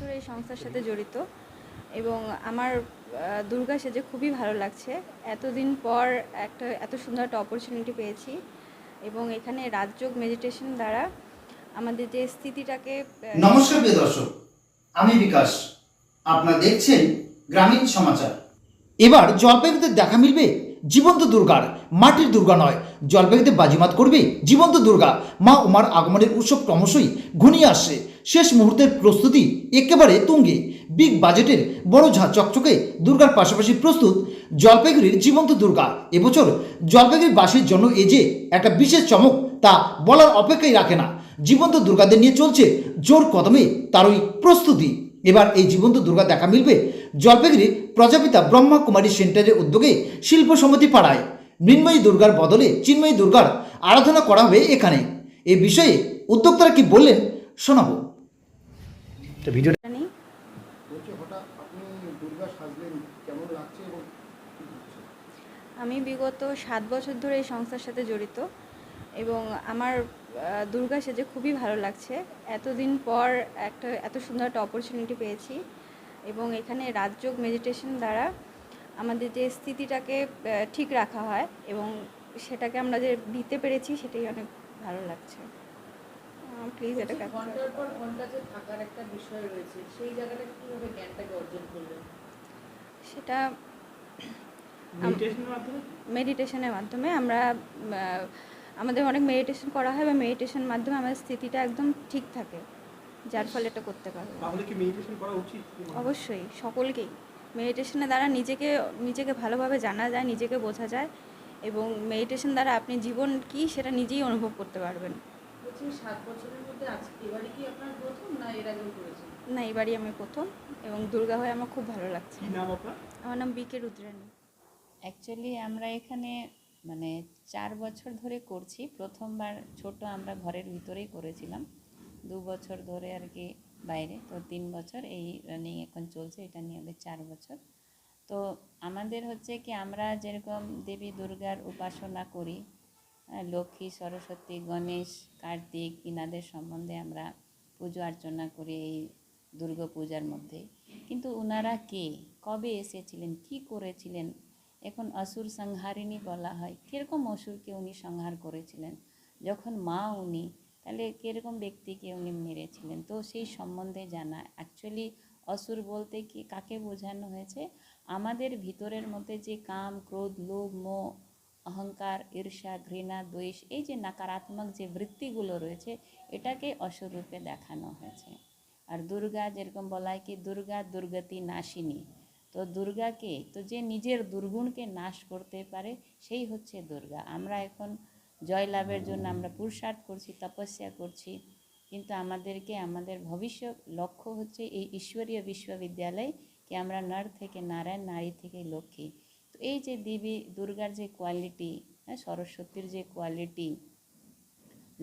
ধরে এই সংস্থার সাথে জড়িত এবং আমার দুর্গা সেজে খুবই ভালো লাগছে। এতদিন পর একটা, এত সুন্দর একটা অপরচুনিটি পেয়েছি এবং এখানে রাজযোগ মেডিটেশন দ্বারা আমাদের যে স্থিতিটাকে নমস্কার প্রিয় দর্শক, আমি বিকাশ। আপনারা দেখছেন গ্রামীণ সমাচার। এবার জলপাইগুড়িতে দেখা মিলবে জীবন্ত দুর্গার, মাটির দুর্গা নয়। জলপাইগুড়িতে বাজিমাত করবে জীবন্ত দুর্গা। মা উমার আগমনের উৎসব ক্রমশই ঘনিয়ে আসছে। শেষ মুহূর্তের প্রস্তুতি একেবারে তুঙ্গে। বিগ বাজেটের বড় ঝা চকচকে দুর্গার পাশাপাশি প্রস্তুত জলপাইগুড়ির জীবন্ত দুর্গা। এবছর জলপাইগুড়িবাসীর জন্য এ যে একটা বিশেষ চমক তা বলার অপেক্ষাই রাখে না। জীবন্ত দুর্গাদের নিয়ে চলছে জোর কদমে তারই প্রস্তুতি। এবার এই জীবন্ত দুর্গা দেখা মিলবে জলপাইগুড়ি প্রজাপিতা ব্রহ্মা কুমারী সেন্টারের উদ্যোগে শিল্প সমিতি পাড়ায়। মৃন্ময়ী দুর্গার বদলে চিন্ময়ী দুর্গার আরাধনা করা হবে এখানে। এ বিষয়ে উদ্যোক্তারা কি বললেন শোনাবো। কি হচ্ছে? আমি বিগত সাত বছর ধরে এই সংস্থার সাথে জড়িত এবং আমার দুর্গা সেজে খুবই ভালো লাগছে। এতদিন পর একটা এত সুন্দর একটা অপরচুনিটি পেয়েছি এবং এখানে রাজযোগ মেডিটেশন দ্বারা আমাদের যে স্থিতিটাকে ঠিক রাখা হয় এবং সেটাকে আমরা যে দিতে পেরেছি সেটাই অনেক ভালো লাগছে। প্লিজ এটা বলছি, ঘণ্টার পর ঘণ্টা যে থাকার একটা বিষয় রয়েছে সেই জায়গাটা কীভাবে জ্ঞানটাকে অর্জন করলেন সেটা মেডিটেশনের মাধ্যমে? আমরা আমাদের অনেক মেডিটেশন করা হয় বা মেডিটেশনের মাধ্যমে আমাদের স্থিতিটা একদম ঠিক থাকে যার ফলে এটা করতে পারব। তাহলে কি মেডিটেশন করা উচিত? অবশ্যই সকলকেই। মেডিটেশনের দ্বারা নিজেকে নিজেকে ভালোভাবে জানা যায় নিজেকে বোঝা যায় এবং মেডিটেশন দ্বারা আপনি জীবন কি সেটা নিজেই অনুভব করতে পারবেন। সাত বছরের মধ্যে আজকে এবারে কি আপনার প্রথম না এর আগেও করেছেন? না এবারই আমি প্রথম এবং দুর্গা হয়ে আমার খুব ভালো লাগছে। নাম আপনার? আমার নাম বিকে রুদ্রানী অ্যাকচুয়ালি আমরা এখানে মানে চার বছর ধরে করছি। প্রথমবার ছোট আমরা ঘরের ভিতরেই করেছিলাম। দু বছর ধরে আর কি বাইরে। তো তিন বছর এই রানিং এখন চলছে এটা নিয়ে হবে চার বছর। তো আমাদের হচ্ছে কি আমরা যেরকম দেবী দুর্গার উপাসনা করি লক্ষ্মী, সরস্বতী, গণেশ, কার্তিক ইনাদের সম্বন্ধে আমরা পুজো অর্চনা করি এই দুর্গা পূজার মধ্যে। কিন্তু ওনারা কে? কবে এসেছিলেন? কি করেছিলেন? এখন অসুর সংহারিণী বলা হয়। কীরকম অসুরকে উনি সংহার করেছিলেন? যখন মা উনি, তাহলে কীরকম ব্যক্তিকে উনি মেরেছিলেন? তো সেই সম্বন্ধে জানা। অ্যাকচুয়ালি অসুর বলতে কি, কাকে বোঝানো হয়েছে? আমাদের ভিতরের মধ্যে যে কাম, ক্রোধ, লোভ, মোহ অহংকার, ঈর্ষা, ঘৃণা, দ্বেষ, এই যে নাকারাত্মক যে বৃত্তিগুলো রয়েছে, এটাকে অসুর রূপে দেখানো হয়েছে। আর দুর্গা যেরকম বলা হয় কি, দুর্গা দুর্গতি নাশিনী। তো দুর্গাকে, তো যে নিজের দুর্গুণকে নাশ করতে পারে, সেই হচ্ছে দুর্গা। আমরা এখন জয়লাভের জন্য আমরা পুরুষার্থ করছি, তপস্যা করছি, কিন্তু আমাদেরকে, আমাদের ভবিষ্যৎ লক্ষ্য হচ্ছে এই ঈশ্বরীয় বিশ্ববিদ্যালয় কি আমরা নর থেকে নারায়ণ, নারী থেকে লক্ষ্মী। এই যে দেবী দুর্গার যে কোয়ালিটি হ্যাঁ সরস্বতীর যে কোয়ালিটি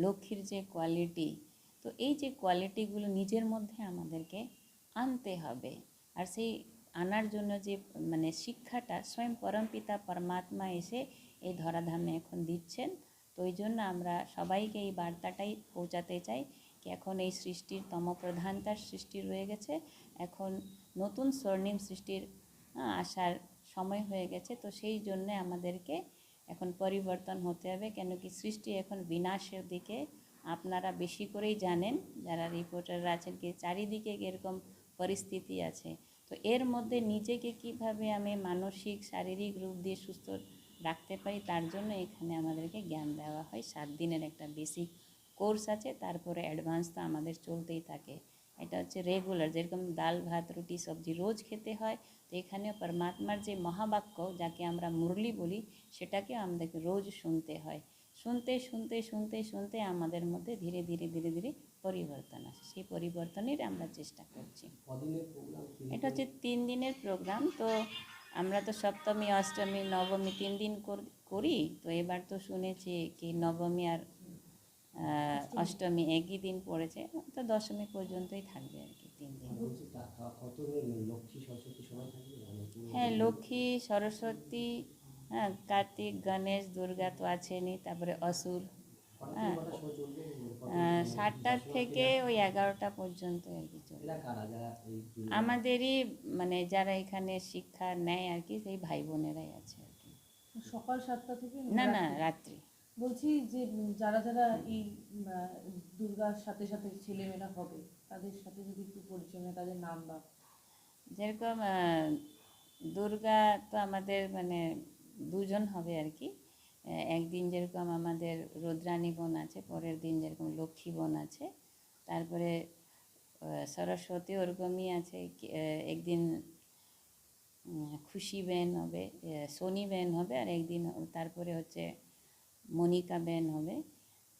লক্ষ্মীর যে কোয়ালিটি তো এই যে কোয়ালিটিগুলো নিজের মধ্যে আমাদেরকে আনতে হবে। আর সেই আনার জন্য যে মানে শিক্ষাটা স্বয়ং পরমপিতা পরমাত্মা এসে এই ধরাধামে এখন দিচ্ছেন। তো ওই জন্য আমরা সবাইকে এই বার্তাটাই পৌঁছাতে চাই কি এখন এই সৃষ্টির তমপ্রধানতার সৃষ্টি রয়ে গেছে। এখন নতুন স্বর্ণিম সৃষ্টির আসার সময় হয়ে গেছে, তো সেই জন্যে আমাদেরকে এখন পরিবর্তন হতে হবে। কেন কি সৃষ্টি এখন বিনাশের দিকে। আপনারা বেশি করেই জানেন, যারা রিপোর্টাররা আছেন, কি চারিদিকে এরকম পরিস্থিতি আছে। তো এর মধ্যে নিজেকে কীভাবে আমি মানসিক, শারীরিক রূপ দিয়ে সুস্থ রাখতে পারি, তার জন্য এখানে আমাদেরকে জ্ঞান দেওয়া হয়। সাত দিনের একটা বেসিক কোর্স আছে, তারপরে অ্যাডভান্স তো আমাদের চলতেই থাকে। এটা হচ্ছে রেগুলার যেরকম ডাল ভাত রুটি সবজি রোজ খেতে হয়। তো এখানে পরমাত্মার যে মহাবাক্য যাকে আমরা মুরলি বলি সেটাকে আমাদেরকে রোজ শুনতে হয়। শুনতে শুনতে শুনতে শুনতে আমাদের মধ্যে ধীরে ধীরে ধীরে ধীরে পরিবর্তন আসে। সেই পরিবর্তনের আমরা চেষ্টা করছি। এটা হচ্ছে তিন দিনের প্রোগ্রাম তো আমরা তো সপ্তমী অষ্টমী নবমী তিন দিন করি। তো এবার তো শুনেছি কি নবমী আর অষ্টমী একই দিন পড়েছে তো দশমী পর্যন্তই থাকবে আর কি তিন দিন। হ্যাঁ লক্ষ্মী সরস্বতী হ্যাঁ কার্তিক গণেশ দুর্গা তো আছেনই তারপরে অসুর হ্যাঁ সাতটার থেকে ওই এগারোটা পর্যন্ত আর কি চলে আমাদেরই মানে যারা এখানে শিক্ষা নেয় আর কি সেই ভাই বোনেরাই আছে আর কি। সকাল সাতটা থেকে না না রাত্রি? বলছি যে যারা যারা এই দুর্গার সাথে সাথে ছেলেমেয়েরা হবে, তাদের সাথে যদি একটু পরিচয় তাদের নাম বা? যেরকম দুর্গা তো আমাদের মানে দুজন হবে আর কি। একদিন যেরকম আমাদের রুদ্রাণী বোন আছে, পরের দিন যেরকম লক্ষ্মী বোন আছে। তারপরে সরস্বতী ওরকমই আছে একদিন খুশি বেন হবে সোনি বেন হবে, আর একদিন তারপরে হচ্ছে মনিকা বেন হবে।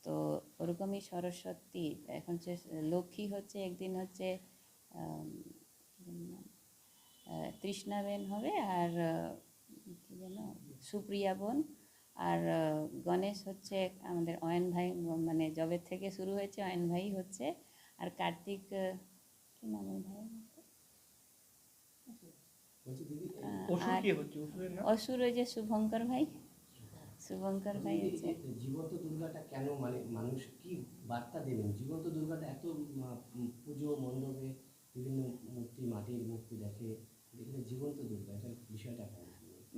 তো ওরকমই সরস্বতী এখন হচ্ছে লক্ষ্মী হচ্ছে একদিন হচ্ছে তৃষ্ণা বেন হবে আর কি যেন সুপ্রিয়া বোন। আর গণেশ হচ্ছে আমাদের অয়ন ভাই মানে জবের থেকে শুরু হয়েছে অয়ন ভাই হচ্ছে। আর কার্তিক কি নাম ভাই আর অসুর যে শুভঙ্কর ভাই। শুভঙ্কর ভাই হচ্ছে জীবন্ত দুর্গাটা কেন মানে মানুষ কি বার্তা দেবেন? জীবন্ত দুর্গাটা এত পুজো মণ্ডপে বিভিন্ন মূর্তি মাটির মূর্তি দেখে এখানে জীবন্ত দুর্গা এটা বিষয়টা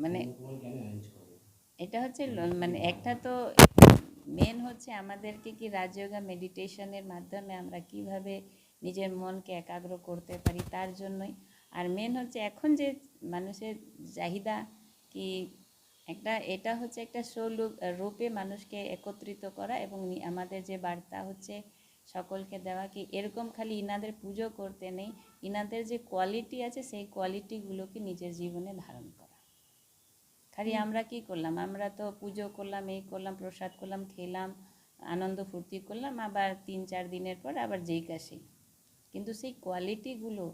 মানে কেন অ্যারেঞ্জ করে? এটা হচ্ছে মানে একটা তো মেন হচ্ছে আমাদেরকে কি রাজযোগা মেডিটেশনের মাধ্যমে আমরা কীভাবে নিজের মনকে একাগ্র করতে পারি তার জন্যই। আর মেন হচ্ছে এখন যে মানুষের চাহিদা কি একটা এটা হচ্ছে একটা সৌলূপ রূপে মানুষকে একত্রিত করা এবং আমাদের যে বার্তা হচ্ছে সকলকে দেওয়া কি এরকম খালি ইনাদের পুজো করতে নেই ইনাদের যে কোয়ালিটি আছে সেই কোয়ালিটিগুলোকে নিজের জীবনে ধারণ করা। খালি আমরা কি করলাম? আমরা তো পুজো করলাম এই করলাম প্রসাদ করলাম খেলাম আনন্দ ফুর্তি করলাম আবার তিন চার দিনের পর আবার যেই কাশেই কিন্তু সেই কোয়ালিটিগুলো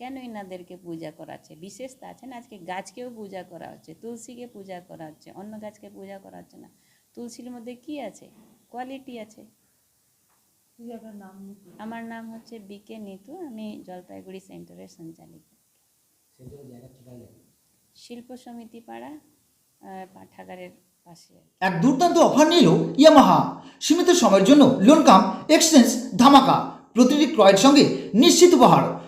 কেন এনাদেরকে পূজা করাচ্ছে বিশেষ তা আছে না আজকে গাছকেও পূজা করা হচ্ছে তুলসীকে পূজা করা হচ্ছে অন্য গাছকে পূজা করা হচ্ছে না। তুলসীর মধ্যে কি আছে? কোয়ালিটি আছে? আমার নাম হচ্ছে বিকে নিতু আমি জলপাইগুড়ি সেন্টারের সঞ্চালিকা। শিল্প সমিতি পাড়া পাঠাগারের পাশে আর এক দুর্দান্ত অফার নিল ইয়ামাহা। সীমিত সময়ের জন্য লোন কাম এক্সচেঞ্জ ধামাকা। প্রতিটি ক্রয়ের সঙ্গে নিশ্চিত উপহার।